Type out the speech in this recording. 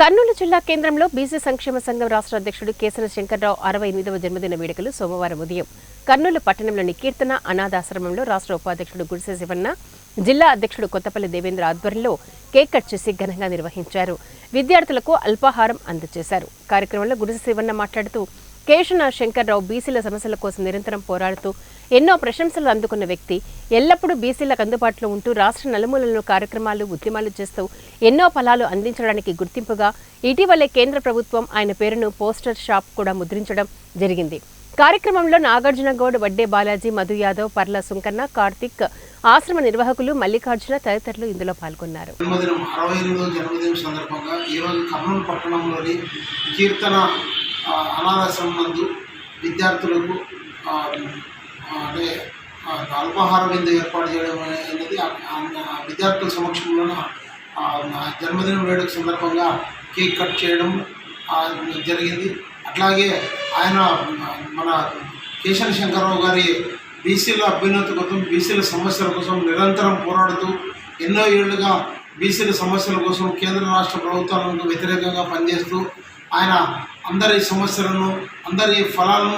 కర్నూలు జిల్లా కేంద్రంలో బీసీ సంక్షేమ సంఘం రాష్ట్ర అధ్యక్షుడు కేసన శంకర్రావు అరవై ఎనిమిదవ జన్మదిన వేడుకలు సోమవారం ఉదయం. కర్నూలు పట్టణంలోని కీర్తన అనాథాశ్రమంలో రాష్ట్ర ఉపాధ్యక్షుడు గుడిసె శివన్న జిల్లా అధ్యక్షుడు కొత్తపల్లి దేవేంద్ర ఆధ్వర్యంలో కేక్ కట్ చేసి ఘనంగా నిర్వహించారు. విద్యార్థులకు అల్పాహారం అందజేశారు. కార్యక్రమంలో గుడిసె శివన్న మాట్లాడుతూ కేశన శంకర్రావు బీసీల సమస్యల కోసం నిరంతరం పోరాడుతూ ఎన్నో ప్రశంసలు అందుకున్న వ్యక్తి ఎల్లప్పుడూ బీసీలకు అందుబాటులో ఉంటూ రాష్ట్ర నలుమూలలను కార్యక్రమాలు ఉద్యమాలు చేస్తూ ఎన్నో ఫలాలు అందించడానికి గుర్తింపుగా ఇటీవలే కేంద్ర ప్రభుత్వం ఆయన పేరును పోస్టర్ షాప్ కూడా ముద్రించడం జరిగింది. కార్యక్రమంలో నాగార్జునగౌడ్ వడ్డే బాలాజీ మధు యాదవ్ పర్ల సుంకన్న కార్తిక్ ఆశ్రమ నిర్వాహకులు మల్లికార్జున తదితరులు ఇందులో పాల్గొన్నారు. జన్మదినం సందర్భంగా ఈరోజు కర్నూలు పట్టణంలోని కీర్తన అనాథాశ్రమం మందు విద్యార్థులకు అంటే అల్పాహార విందు ఏర్పాటు చేయడం అనేది విద్యార్థుల సమక్షంలోన జన్మదిన జన్మదినం వేడుక సందర్భంగా కేక్ కట్ చేయడం జరిగింది. అట్లాగే ఆయన మన కేశవ శంకరరావు గారి బీసీల అభ్యున్నతి కోసం బీసీల సమస్యల కోసం నిరంతరం పోరాడుతూ ఎన్నో ఏళ్ళుగా బీసీల సమస్యల కోసం కేంద్ర రాష్ట్ర ప్రభుత్వాలకు వ్యతిరేకంగా పనిచేస్తూ ఆయన అందరి సమస్యలను అందరి ఫలాలను